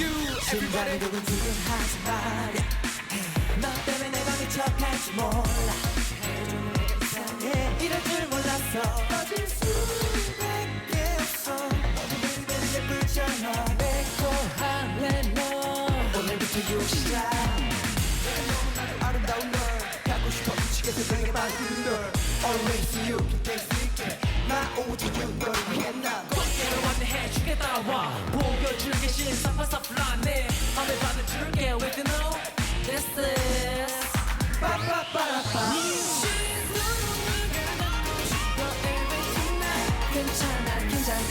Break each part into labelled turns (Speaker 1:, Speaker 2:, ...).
Speaker 1: 심장이 두근두근 하지 말야 너 때문에 내가 미쳐 갈지 몰라 이상해 이럴 줄 몰랐어 빠질 수밖에 없어 너무 베리베리 예쁘잖아 내꺼할래 너 오늘부터 내가 너무나도 아름다운 널 갖고 싶어 미치겠어 내게 만든 널 Always you 될수 있게 나 오직 you 널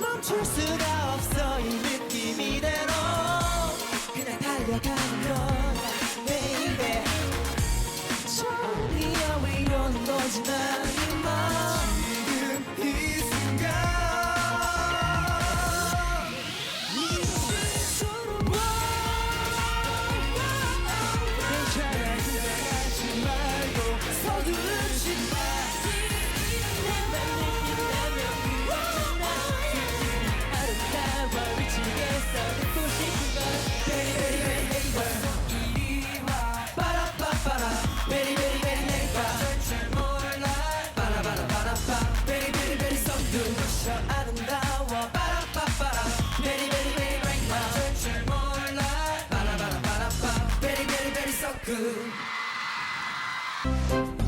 Speaker 1: 멈출 수가 없어 이 느낌 이대로. 그냥 달려가는 거야 baby.
Speaker 2: 처음이야 왜 이러는 거지 나이만
Speaker 1: あ。